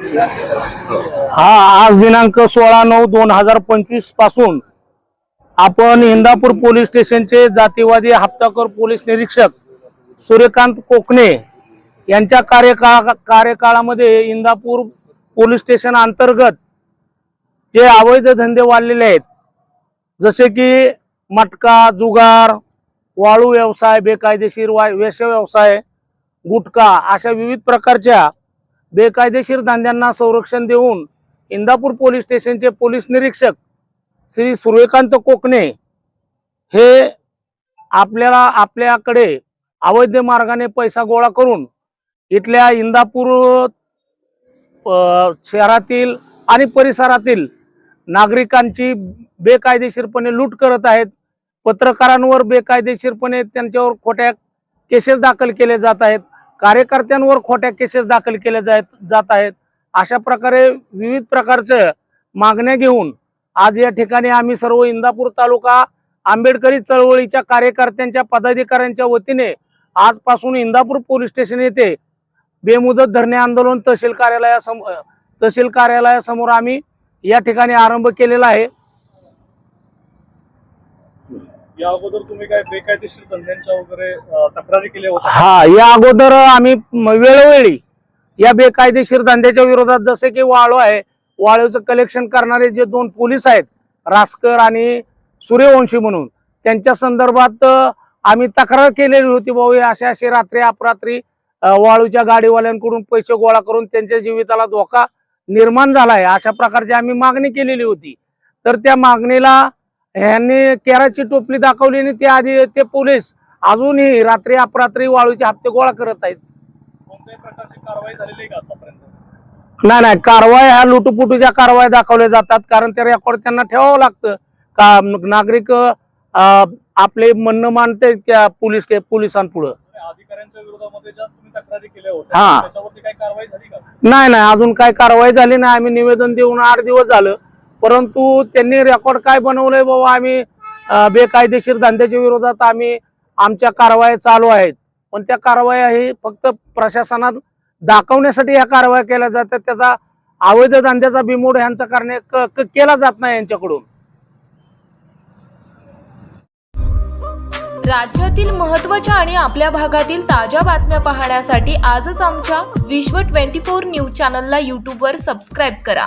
हा आज दिनांक सोळा नऊ दोन हजार पंचवीसपासून आपण इंदापूर पोलीस स्टेशनचे जातीवादी हप्ताकर पोलीस निरीक्षक सूर्यकांत कोकणे यांच्या कार्यकाळ कार्यकाळामध्ये इंदापूर पोलीस स्टेशन अंतर्गत जे अवैध धंदे वाढलेले आहेत जसे की मटका जुगार वाळू व्यवसाय बेकायदेशीर वा व्यवसाय गुटखा अशा विविध प्रकारच्या बेकायदेशीर धंद्यांना संरक्षण देऊन इंदापूर पोलीस स्टेशनचे पोलीस निरीक्षक श्री सूर्यकांत कोकणे हे आपल्याला आपल्याकडे अवैध मार्गाने पैसा गोळा करून इथल्या इंदापूर शहरातील आणि परिसरातील नागरिकांची बेकायदेशीरपणे लूट करत आहेत. पत्रकारांवर बेकायदेशीरपणे त्यांच्यावर खोट्या केसेस दाखल केले जात आहेत. कार्यकर्त्यांवर खोट्या केसेस दाखल केले जात जात आहेत. अशा प्रकारे विविध प्रकारच्या मागण्या घेऊन आज या ठिकाणी आम्ही सर्व इंदापूर तालुका आंबेडकरी चळवळीच्या कार्यकर्त्यांच्या पदाधिकाऱ्यांच्या वतीने आजपासून इंदापूर पोलीस स्टेशन येथे बेमुदत धरणे आंदोलन तहसील कार्यालयासमोर तहसील कार्यालयासमोर आम्ही या ठिकाणी आरंभ केलेला आहे. या अगोदर तुम्ही काय बेकायदेशीर धंद्यांच्या वगैरे तक्रारी केल्या होत्या? हा या अगोदर आम्ही वेळोवेळी या बेकायदेशीर धंद्याच्या विरोधात जसे की वाळू आहे वाळूचं कलेक्शन करणारे जे दोन पोलीस आहेत रासकर आणि सूर्यवंशी म्हणून त्यांच्या संदर्भात आम्ही तक्रार केलेली होती भाऊ अशा अशी रात्री अपरात्री वाळूच्या गाडीवाल्यांकडून पैसे गोळा करून त्यांच्या जीविताला धोका निर्माण झाला आहे अशा प्रकारची आम्ही मागणी केलेली होती. तर त्या मागणीला ह्यांनी केराची टोपली दाखवली आणि ते आधी ते पोलीस अजूनही रात्री अपरात्री वाळूचे हप्ते गोळा करत आहेत. कारवाई नाही नाही कारवाया ह्या लुटुपुटूच्या कारवाया दाखवल्या जातात. कारण ते रेकॉर्ड त्यांना ठेवावं लागतं. का नागरिक आपले म्हणणं मानते त्या पोलीस पोलिसांपुढं. हा. कारवाई नाही नाही अजून काय कारवाई झाली नाही. आम्ही निवेदन देऊन आठ दिवस झालं. परंतु त्यांनी रेकॉर्ड काय बनवलंय बाबा आम्ही बेकायदेशीर धंद्याच्या विरोधात आम्ही आमच्या कारवाया चालू आहेत. पण त्या कारवाया ही फक्त प्रशासनात दाखवण्यासाठी ह्या कारवाया केल्या जातात. त्याचा अवैध धंद्याचा बिमोड ह्यांचा करणे केला जात नाही यांच्याकडून. राज्यातील महत्त्वाच्या आणि आपल्या भागातील ताज्या बातम्या पाहण्यासाठी आजच आमच्या विश्व 24 न्यूज चॅनलला यूट्यूबवर सबस्क्राईब करा.